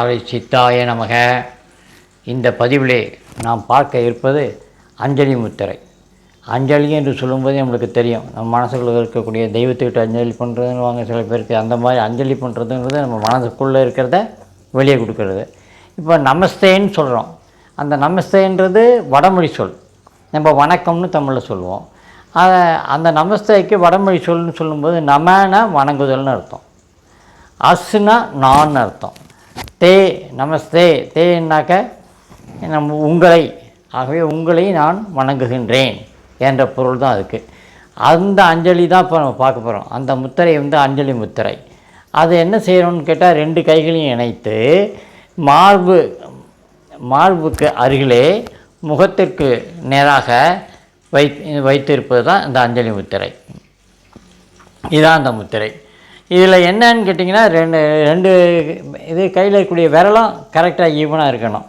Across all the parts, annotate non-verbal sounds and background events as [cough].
ஆலை சித்தாய நமக. இந்த பதிவிலே நாம் பார்க்க இருப்பது அஞ்சலி முத்திரை. அஞ்சலி என்று சொல்லும்போது நம்மளுக்கு தெரியும். நம்ம மனசுக்குள்ள இருக்கக்கூடிய தெய்வத்துக்கிட்ட அஞ்சலி பண்ணுறதுன்னு வாங்க சில பேருக்கு. அந்த மாதிரி அஞ்சலி பண்ணுறதுங்கிறது நம்ம மனசுக்குள்ளே இருக்கிறத வெளியே கொடுக்கறது. இப்போ நமஸ்தேன்னு சொல்கிறோம் அந்த நமஸ்தேன்றது வடமொழி சொல். நம்ம வணக்கம்னு தமிழில் சொல்லுவோம். அதை அந்த நமஸ்தேக்கு வடமொழி சொல்னு சொல்லும்போது நமன வணங்குதல்னு அர்த்தம். அஸ்னா நான் அர்த்தம். தே நமஸ்தே தேன்னாக்க நம் உங்களை ஆகவே உங்களை நான் வணங்குகின்றேன் என்ற பொருள் தான் அதுக்கு. அந்த அஞ்சலி தான் இப்போ நம்ம பார்க்க போகிறோம் அந்த முத்திரை வந்து அஞ்சலி முத்திரை. அது என்ன செய்யணும்னு கேட்டால் ரெண்டு கைகளையும் இணைத்து மார்பு மார்புக்கு அருகிலே முகத்திற்கு நேராக வை வைத்திருப்பது தான் இந்த அஞ்சலி முத்திரை. இதுதான் அந்த முத்திரை. இதில் என்னன்னு கேட்டிங்கன்னா ரெண்டு ரெண்டு இது கையில் இருக்கக்கூடிய விரலும் கரெக்டாக ஈவனாக இருக்கணும்.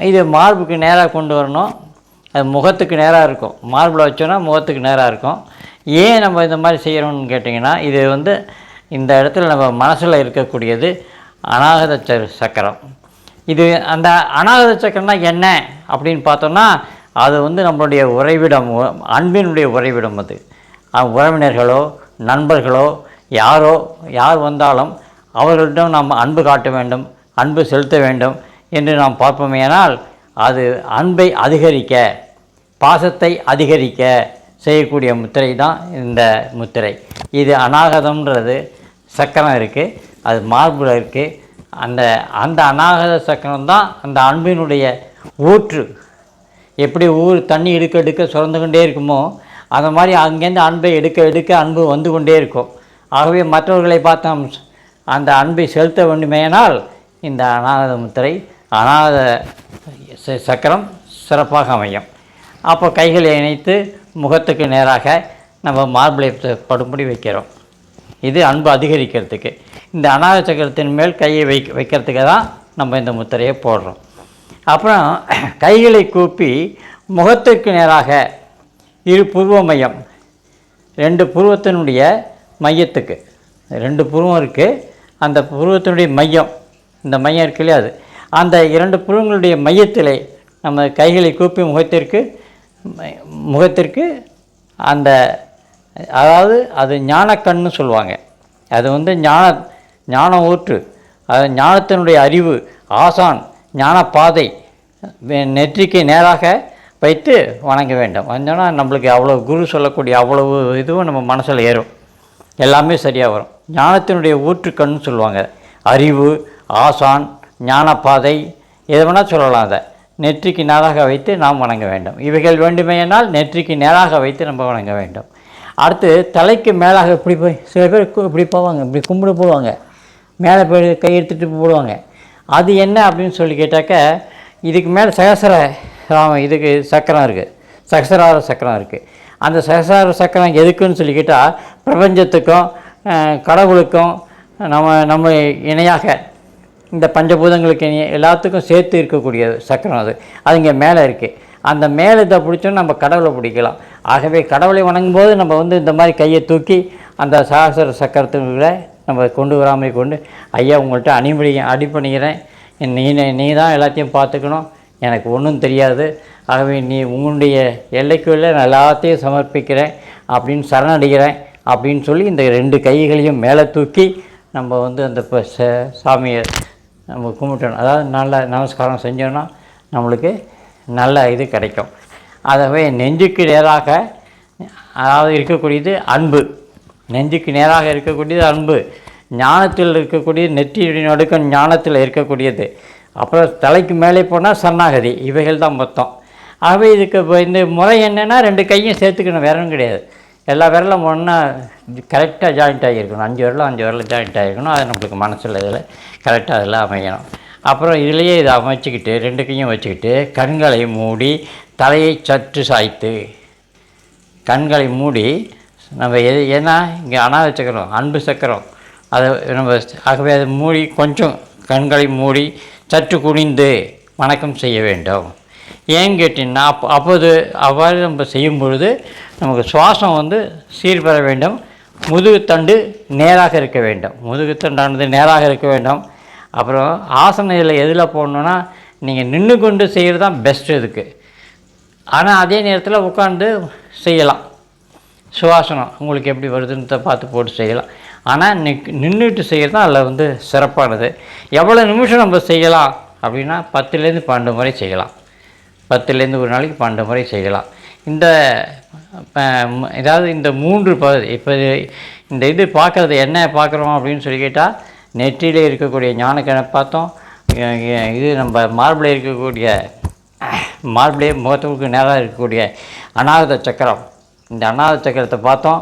இது மார்புக்கு நேராக கொண்டு வரணும். அது முகத்துக்கு நேராக இருக்கும். மார்பில் வச்சோன்னா முகத்துக்கு நேராக இருக்கும். ஏன் நம்ம இந்த மாதிரி செய்கிறோம்னு கேட்டிங்கன்னா இது வந்து இந்த இடத்துல நம்ம மனசில் இருக்கக்கூடியது அநாகத ச- சக்கரம். இது அந்த அநாகத சக்கரம்னா என்ன அப்படின்னு பார்த்தோம்னா அது வந்து நம்மளுடைய உறைவிடம் அன்பினுடைய உறைவிடம் அது. உறவினர்களோ நண்பர்களோ யாரோ யார் வந்தாலும் அவர்களிடம் நாம் அன்பு காட்ட வேண்டும் அன்பு செலுத்த வேண்டும் என்று நாம் பார்ப்போமேனால் அது அன்பை அதிகரிக்க பாசத்தை அதிகரிக்க செய்யக்கூடிய முத்திரை தான் இந்த முத்திரை. இது அநாகதம்ன்றது சக்கரம் இருக்குது அது மார்பில் இருக்குது அந்த அந்த அநாகத சக்கரம் தான் அந்த அன்பினுடைய ஊற்று. எப்படி ஊர் தண்ணி எடுக்க எடுக்க சுரந்து கொண்டே இருக்குமோ அந்த மாதிரி அங்கேருந்து அன்பை எடுக்க எடுக்க அன்பு வந்து கொண்டே இருக்கும். ஆகவே மற்றவர்களை பார்த்து நாம் அந்த அன்பை செலுத்த வேண்டுமேனால் இந்த அநாத முத்திரை அநாத ச- சக்கரம் சிறப்பாக அமையும். அப்போ கைகளை இணைத்து முகத்துக்கு நேராக நம்ம மார்பிளை படும்படி வைக்கிறோம். இது அன்பு அதிகரிக்கிறதுக்கு. இந்த அநாத சக்கரத்தின் மேல் கையை வை வைக்கிறதுக்கு தான் நம்ம இந்த முத்திரையை போடுறோம். அப்புறம் [clears throat] கைகளை கூப்பி முகத்திற்கு நேராக இரு புருவ மையம் ரெண்டு புருவத்தினுடைய மையத்துக்கு. ரெண்டு புருவம் இருக்குது அந்த புருவத்தினுடைய மையம் இந்த மையம் இருக்கு இல்லையா அது? அந்த இரண்டு புருவங்களுடைய மையத்திலே நம்ம கைகளை கூப்பி முகத்திற்கு முகத்திற்கு அந்த அதாவது அது ஞானக்கண்ணு சொல்லுவாங்க. அது வந்து ஞான ஞான ஊற்று. அது ஞானத்தினுடைய அறிவு ஆசான் ஞானப்பாதை வே- நெற்றிக்கு நேராக வைத்து வணங்க வேண்டும். வந்தோன்னா நம்மளுக்கு அவ்வளோ குரு சொல்லக்கூடிய அவ்வளவு இதுவும் நம்ம மனசில் ஏறும். எல்லாமே சரியாக வரும். ஞானத்தினுடைய ஊற்றுக்கண்ணு சொல்லுவாங்க. அறிவு ஆசான் ஞானப்பாதை எது வேணால் சொல்லலாம் அதை. நெற்றிக்கு நேராக வைத்து நாம் வணங்க வேண்டும். இவைகள் வேண்டுமேனால் நெற்றிக்கு நேராக வைத்து நம்ம வணங்க வேண்டும். அடுத்து தலைக்கு மேலாக இப்படி போய் சில பேர் இப்படி போவாங்க. இப்படி கும்பிட போடுவாங்க மேலே போய் கை எடுத்துகிட்டு போடுவாங்க. அது என்ன அப்படின்னு சொல்லி கேட்டாக்க இதுக்கு மேலே சகசர இதுக்கு சக்கரம் இருக்குது சகசரார சக்கரம் இருக்குது அந்த சகசரார சக்கரம் எதுக்குன்னு சொல்லிக்கிட்டால் பிரபஞ்சத்துக்கும் கடவுளுக்கும் நம்ம நம்ம இணையாக இந்த பஞ்சபூதங்களுக்கு இணைய எல்லாத்துக்கும் சேர்த்து இருக்கக்கூடியது சக்கரம் அது. அது இங்கே மேலே இருக்குது அந்த மேலே இதை பிடிச்சோன்னா நம்ம கடவுளை பிடிக்கலாம். ஆகவே கடவுளை வணங்கும் போது நம்ம வந்து இந்த மாதிரி கையை தூக்கி அந்த சாகசர சக்கரத்துக்குள்ளே நம்ம கொண்டு வராமல் கொண்டு ஐயா உங்கள்கிட்ட அணிபடி அடிப்பணிகிறேன் நீ நீ தான் எல்லாத்தையும் பார்த்துக்கணும். எனக்கு ஒன்றும் தெரியாது. ஆகவே நீ உங்களுடைய எல்லைக்குள்ளே நான் எல்லாத்தையும் சமர்ப்பிக்கிறேன் அப்படின்னு சரணடைகிறேன் அப்படின்னு சொல்லி இந்த ரெண்டு கைகளையும் மேலே தூக்கி நம்ம வந்து அந்த ச- சாமியை நம்ம கும்பிட்டணும் அதாவது நல்ல நமஸ்காரம் செஞ்சோன்னா நம்மளுக்கு நல்ல இது கிடைக்கும். ஆகவே நெஞ்சுக்கு நேராக அதாவது இருக்கக்கூடியது அன்பு. நெஞ்சுக்கு நேராக இருக்கக்கூடியது அன்பு. ஞானத்தில் இருக்கக்கூடியது நெற்றியுடைய நடுக்கம் ஞானத்தில் இருக்கக்கூடியது. அப்புறம் தலைக்கு மேலே போனால் சரணாகதி இவைகள் தான் மொத்தம். ஆகவே இதுக்கு இப்போ இந்த முறை என்னென்னா ரெண்டு கையும் சேர்த்துக்கணும் வேற ஒன்றும் கிடையாது. எல்லா விரலும் ஒன்றா கரெக்டாக ஜாயிண்ட் ஆகியிருக்கணும். அஞ்சு விரலும் அஞ்சு விரலும் ஜாயிண்ட் ஆகிருக்கணும். அது நம்மளுக்கு மனசில் இதில் கரெக்டாக அதில் அமையணும். அப்புறம் இதுலேயே இதை அமைச்சிக்கிட்டு ரெண்டு கையும் வச்சுக்கிட்டு கண்களை மூடி தலையை சற்று சாய்த்து கண்களை மூடி நம்ம எது ஏன்னா இங்கே அனாத சக்கரம் அன்பு சக்கரம். அதை நம்ம ஆகவே அதை மூடி கொஞ்சம் கண்களை மூடி சற்று குனிந்து வணக்கம் செய்ய வேண்டும். ஏன்னு கேட்டிங்கன்னா அப்போ அப்போது அவ்வாறு நம்ம செய்யும் பொழுது நமக்கு சுவாசம் வந்து சீர்பெற வேண்டும். முதுகுத்தண்டு நேராக இருக்க வேண்டும். முதுகுத்தண்டானது நேராக இருக்க வேண்டும். அப்புறம் ஆசனையில் எதில் போடணுன்னா நீங்கள் நின்று கொண்டு செய்கிறது தான் பெஸ்ட் இதுக்கு. ஆனால் அதே நேரத்தில் உட்காந்து செய்யலாம். சுவாசனம் உங்களுக்கு எப்படி வருதுன்னு பார்த்து போட்டு செய்யலாம். ஆனால் நிக் நின்றுட்டு செய்கிறது தான் அதில் வந்து சிறப்பானது. எவ்வளோ நிமிஷம் நம்ம செய்யலாம் அப்படின்னா பத்துலேருந்து பன்னெண்டு முறை செய்யலாம். பத்துலேருந்து ஒரு நாளைக்கு பன்னெண்டு முறை செய்யலாம். இந்த ஏதாவது இந்த மூன்று பகுதி இப்போ இந்த இது பார்க்குறது என்ன பார்க்குறோம் அப்படின்னு சொல்லி கேட்டால் நெற்றியில் இருக்கக்கூடிய ஞானக்கிழமை பார்த்தோம். இது நம்ம மார்பில் இருக்கக்கூடிய மார்பிளே முகத்துக்கு நேராக இருக்கக்கூடிய அநாகத சக்கரம். இந்த அநாகத சக்கரத்தை பார்த்தோம்.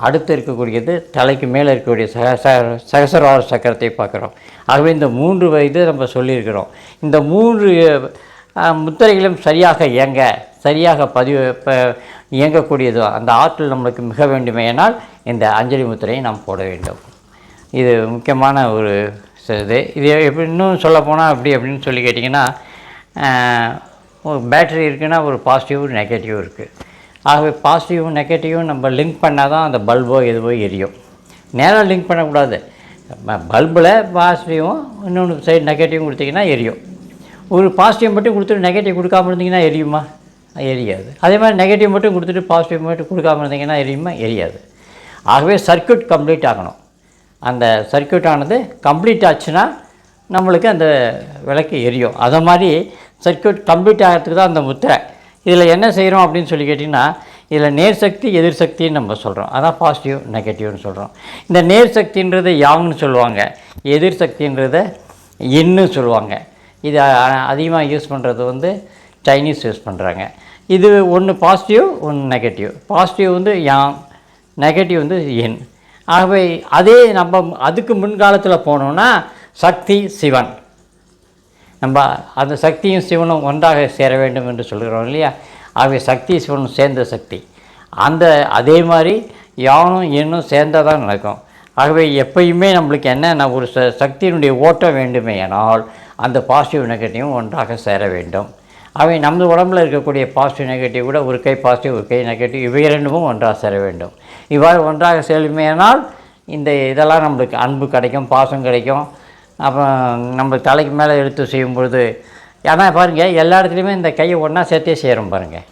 அடுத்து இருக்கக்கூடியது தலைக்கு மேலே இருக்கக்கூடிய சக ச- சகசரவார சக்கரத்தை பார்க்குறோம். ஆகவே இந்த மூன்று வயது நம்ம சொல்லியிருக்கிறோம். இந்த மூன்று முத்திரைகளும் சரியாக இயங்க சரியாக பதிவு இயங்கக்கூடியதோ அந்த ஆற்றல் நம்மளுக்கு மிக வேண்டுமையினால் இந்த அஞ்சலி முத்திரையை நாம் போட வேண்டும். இது முக்கியமான ஒரு இது. இது எப்படி இன்னும் சொல்லப்போனால் அப்படி அப்படின்னு சொல்லி கேட்டிங்கன்னா ஒரு பேட்டரி இருக்குன்னா ஒரு பாசிட்டிவ் நெகட்டிவ் இருக்குது ஆகவே பாசிட்டிவும் நெகட்டிவும் நம்ம லிங்க் பண்ணால் தான் அந்த பல்போ எதுவோ எரியும். நேராக லிங்க் பண்ணக்கூடாது. பல்பில் பாசிட்டிவும் இன்னொன்று சைடு நெகட்டிவும் கொடுத்தீங்கன்னா எரியும். ஒரு பாசிட்டிவ் மட்டும் கொடுத்துட்டு நெகட்டிவ் கொடுக்காம இருந்தீங்கன்னா எரியுமா? எரியாது. அதே மாதிரி நெகட்டிவ் மட்டும் கொடுத்துட்டு பாசிட்டிவ் மட்டும் கொடுக்காம இருந்தீங்கன்னா எரியுமா? எரியாது. ஆகவே சர்க்யூட் கம்ப்ளீட் ஆகணும். அந்த சர்க்யூட் ஆனது கம்ப்ளீட் ஆச்சுன்னா நம்மளுக்கு அந்த விளக்கு எரியும். அதை மாதிரி சர்க்கியூட் கம்ப்ளீட் ஆகிறதுக்கு தான் அந்த முத்திரை. இதில் என்ன செய்கிறோம் அப்படின்னு சொல்லி கேட்டிங்கன்னா இதில் நேர் சக்தி எதிர் சக்தின்னு நம்ம சொல்கிறோம். அதான் பாசிட்டிவ் நெகட்டிவ்னு சொல்கிறோம். இந்த நேர் சக்தின்றது யாங்னு சொல்லுவாங்க. எதிர் சக்தின்றதை இன்னு சொல்லுவாங்க. இது அதிகமாக யூஸ் பண்ணுறது வந்து சைனீஸ் யூஸ் பண்ணுறாங்க இது ஒன்று பாசிட்டிவ் ஒன்று நெகட்டிவ் பாசிட்டிவ் வந்து யாங் நெகட்டிவ் வந்து என் ஆகவே அதே நம்ம அதுக்கு முன்காலத்தில் போனோம்னா சக்தி சிவன். நம்ம அந்த சக்தியும் சிவனும் ஒன்றாக சேர வேண்டும் என்று சொல்கிறோம் இல்லையா? ஆகவே சக்தி சிவனும் சேர்ந்த சக்தி. அந்த அதே மாதிரி யானும் இன்னும் சேர்ந்தால் தான் நடக்கும். ஆகவே எப்பயுமே நம்மளுக்கு என்ன நான் ஒரு ச சக்தியினுடைய ஓட்டம் வேண்டுமே ஆனால் அந்த பாசிட்டிவ் நெகட்டிவும் ஒன்றாக சேர வேண்டும். அவை நம்ம உடம்புல இருக்கக்கூடிய பாசிட்டிவ் நெகட்டிவ் கூட ஒரு கை பாசிட்டிவ் ஒரு கை நெகட்டிவ் இவை இரண்டுமும் ஒன்றாக சேர வேண்டும். இவ்வாறு ஒன்றாக சேருமேனால் இந்த இதெல்லாம் நம்மளுக்கு அன்பு கிடைக்கும் பாசம் கிடைக்கும். அப்புறம் நம்ம தலைக்கு மேலே எடுத்து செய்யும்பொழுது ஆனால் பாருங்கள் எல்லா இடத்துலையுமே இந்த கையை ஒன்றா சேர்த்தே செய்கிறோம் பாருங்கள்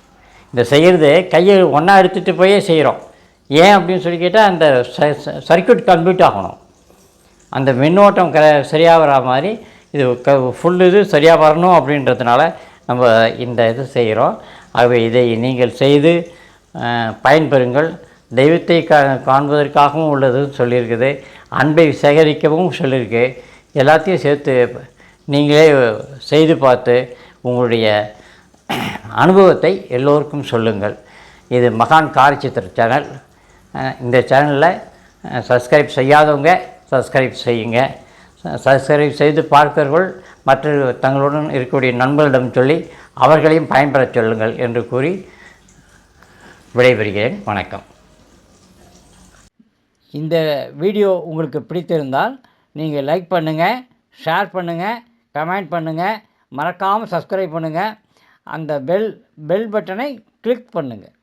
இந்த செய்கிறது கையை ஒன்றா எடுத்துகிட்டு போயே செய்கிறோம் ஏன் அப்படின்னு சொல்லி கேட்டால் அந்த சர்க்யூட் கம்ப்ளீட் ஆகணும். அந்த மின்னோட்டம் க சரியாக வரா மாதிரி இது க ஃபுல் இது சரியாக வரணும் அப்படின்றதுனால நம்ம இந்த இது செய்கிறோம் ஆகவே இதை நீங்கள் செய்து பயன்பெறுங்கள். தெய்வத்தை கா காண்பதற்காகவும் உள்ளதுன்னு சொல்லியிருக்குது. அன்பை சேகரிக்கவும் சொல்லியிருக்கு. எல்லாத்தையும் சேர்த்து நீங்களே செய்து பார்த்து உங்களுடைய அனுபவத்தை எல்லோருக்கும் சொல்லுங்கள். இது மகான் காரிச்சித்திர சேனல். இந்த சேனலில் சப்ஸ்கிரைப் செய்யாதவங்க சப்ஸ்கிரைப் செய்யுங்க. சப்ஸ்கிரைப் செய்து பார்ப்பவர்கள் மற்ற தங்களுடன் இருக்கக்கூடிய நண்பர்களிடம் சொல்லி அவர்களையும் பயன்பெறச் சொல்லுங்கள் என்று கூறி விடைபெறுகிறேன். வணக்கம். இந்த வீடியோ உங்களுக்கு பிடித்திருந்தால் நீங்கள் லைக் பண்ணுங்கள் ஷேர் பண்ணுங்கள் கமெண்ட் பண்ணுங்கள் மறக்காமல் சப்ஸ்கிரைப் பண்ணுங்கள் அந்த பெல் பெல் பட்டனை கிளிக் பண்ணுங்கள்